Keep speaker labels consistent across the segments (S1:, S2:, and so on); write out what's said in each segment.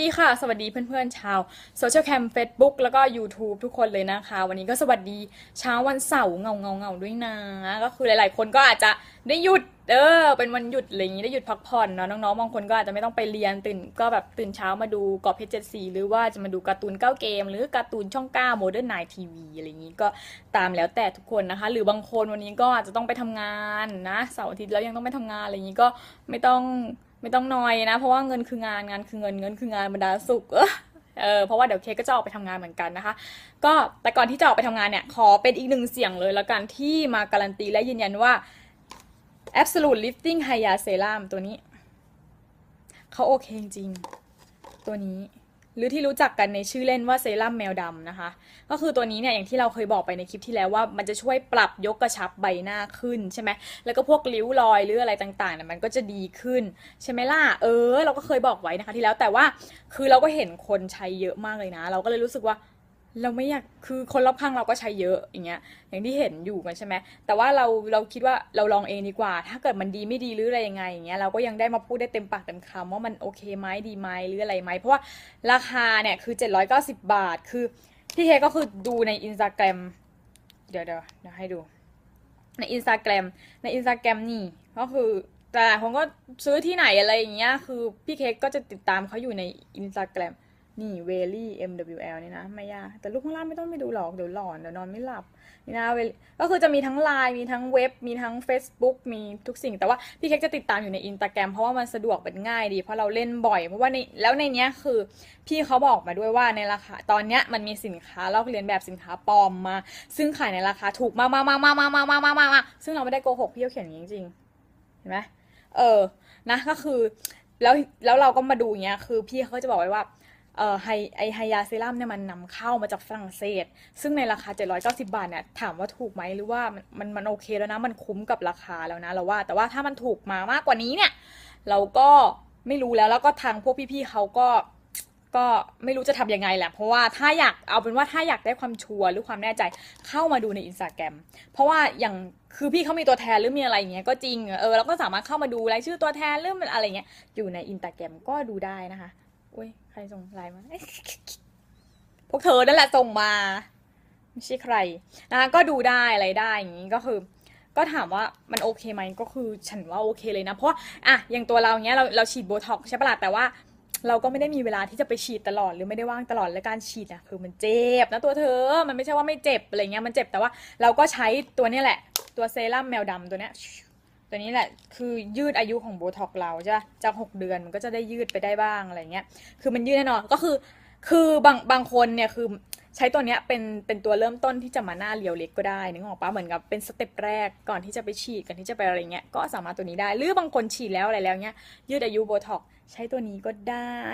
S1: ดีค่ะ สวัสดีเพื่อนๆชาวโซเชียลแคม Facebook แล้วก็ YouTube ทุกคนเลยนะคะ วันนี้ก็สวัสดีเช้าวันเสาร์เงาเงาเงาด้วยนะ ก็คือหลายๆ คนก็อาจจะได้หยุดเออเป็นวันหยุดอะไรอย่างนี้ได้หยุดพักผ่อนเนาะน้องๆบางคนก็อาจจะไม่ต้องไปเรียนตื่น ก็แบบตื่นเช้ามาดูกอบเพชรเจ็ดสีหรือว่าจะมาดูการ์ตูนเก้าเกม หรือการ์ตูนช่องเก้าโมเดิร์นไนทีวีอะไรอย่างนี้ก็ตามแล้วแต่ทุกคนนะคะ หรือบางคนวันนี้ก็อาจจะต้องไปทำงานนะเสาร์อาทิตย์แล้วยังต้องไปทำงานอะไรอย่างนี้ก็ไม่ต้อง ไม่ต้องนอยนะ เพราะว่าเงินคืองานงานคือเงินเงินคืองานบรรดาสุขเออเพราะว่าเดี๋ยวเคก็จะออกไปทำงานเหมือนกันนะคะ ก็แต่ก่อนที่จะออกไปทำงานเนี่ย ขอเป็นอีกหนึ่งเสียงเลยแล้วกันที่มาการันตีและยืนยันว่า Absolute Lifting Hya Serum ตัวนี้ เขาโอเคจริงตัวนี้ รือที่รู้จักกันในชื่อเล่นว่าเซรั่มแมวดำนะคะ ก็คือตัวนี้เนี่ยอย่างที่เราเคยบอกไปในคลิปที่แล้วว่ามันจะช่วยปรับยกกระชับใบหน้าขึ้นใช่ไหมแล้วก็พวกริ้วรอยหรืออะไรต่างๆเนี่ยมันก็จะดีขึ้นใช่ไหมล่ะเออ เราก็เคยบอกไว้นะคะที่แล้วแต่ว่าคือเราก็เห็นคนใช้เยอะมากเลยนะ เราก็เลยรู้สึกว่า เราไม่อยากคือคนรอบข้างเราก็ใช้เยอะอย่างเงี้ย อย่างที่เห็นอยู่กันใช่ไหมแต่ว่าเราเราคิดว่าเราลองเองดีกว่า ถ้าเกิดมันดีไม่ดีหรืออะไรยังไงอย่างเงี้ยเราก็ยังได้มาพูดได้เต็มปากเต็มคำว่ามันโอเคไหมดีไหมหรืออะไรไหมเพราะว่าราคาเนี่ยคือ 790 บาทคือพี่เคก็คือดูในอินสตาแกรมเดี๋ยวเดี๋ยวเดี๋ยวให้ดู ในอินสตาแกรมในอินสตาแกรมนี่ก็คือแต่หลายคนก็ซื้อที่ไหนอะไรอย่างเงี้ยคือพี่เค้กก็จะติดตามเขาอยู่ในอินสตาแกรม นี่เวลี่ MWL นี่นะ ไม่ยาก แต่รูปข้างล่างไม่ต้องไปดูหรอก เดี๋ยวหลอน เดี๋ยวนอนไม่หลับ นี่นะ Welly ก็คือจะมีทั้งไลน์มีทั้งเว็บ มีทั้ง Facebook มีทุกสิ่ง แต่ว่าพี่เค้กจะติดตามอยู่ในอินสตาแกรมเพราะว่ามันสะดวกเป็นง่ายดี เพราะเราเล่นบ่อย เพราะว่าในแล้วในเนี้ยคือ พี่เขาบอกมาด้วยว่าในราคา ตอนเนี้ยมันมีสินค้าลอกเลียนแบบสินค้าปลอมมา ซึ่งขายในราคาถูกมากมากมากมากมากมากมากมากมากซึ่งเราไม่ได้โกหกพี่เขาเขียนอย่างนี้จริงเห็นไหมเออ นะ ก็คือ แล้วแล้วเราก็มาดูเงี้ย คือพี่เขาจะบอกไว้ว่า เอ่อไฮไอไฮยาเซรั่มเนี่ยมันนำเข้ามาจากฝรั่งเศส ซึ่งในราคา 790 บาทเนี่ยถามว่าถูกไหมหรือว่ามันมันมันโอเคแล้วนะมันคุ้มกับราคาแล้วนะเราว่า แต่ว่าถ้ามันถูกมามากกว่านี้เนี่ยเราก็ไม่รู้แล้วแล้วก็ทางพวกพี่ๆเขาก็ก็ไม่รู้จะทำยังไงแหละ เพราะว่าถ้าอยากเอาเป็นว่าถ้าอยากได้ความชัวร์หรือความแน่ใจเข้ามาดูในอินสตาแกรมเพราะว่าอย่างคือพี่เขามีตัวแทนหรือมีอะไรอย่างเงี้ยก็จริงเออเราก็สามารถเข้ามาดูรายชื่อตัวแทนหรือมันอะไรเงี้ยอยู่ในอินสตาแกรมก็ดูได้นะคะ อุ้ยใครส่งไลน์มาพวกเธอนั่นแหละส่งมา ไม่ใช่ใครนะคะก็ดูได้อะไรได้อย่างนี้ก็คือ ก็ถามว่ามันโอเคไหมก็คือฉันว่าโอเคเลยนะ เพราะว่าอะอย่างตัวเราเนี้ยเราเราฉีดโบท็อกใช่ปะล่ะแต่ว่า เราก็ไม่ได้มีเวลาที่จะไปฉีดตลอดหรือไม่ได้ว่างตลอดและการฉีดอะคือมันเจ็บนะตัวเธอมันไม่ใช่ว่าไม่เจ็บอะไรเงี้ยมันเจ็บแต่ว่าเราก็ใช้ตัวเนี้ยแหละ ตัวเซรั่มแมวดำตัวเนี้ย ตัวนี้แหละคือยืดอายุของโบท็อกเราจะจากหกเดือนมันก็จะได้ยืดไปได้บ้างอะไรเงี้ย คือมันยืดแน่นอนก็คือ คือบางบางคนเนี่ยคือใช้ตัวเนี้ยเป็นเป็นตัวเริ่มต้นที่จะมาหน้าเรียวเล็กก็ได้นึกออกปะเหมือนกับเป็นสเต็ปแรกก่อนที่จะไปฉีดก่อนที่จะไปอะไรเงี้ยก็สามารถตัวนี้ได้ หรือบางคนฉีดแล้วอะไรแล้วเงี้ยยืดอายุโบท็อกใช้ตัวนี้ก็ได้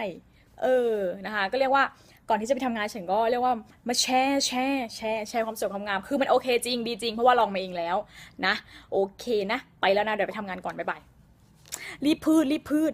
S1: เออนะคะ ก็เรียกว่า ก่อนที่จะไปทำงานฉันก็เรียกว่ามาแชร์แชร์แชร์แชร์ความสวยความงาม คือมันโอเคจริงดีจริงเพราะว่าลองมาเองแล้วนะ โอเคนะ ไปแล้วนะเดี๋ยวไปทำงานก่อนบ๊ายบายรีบพืดรีบพืด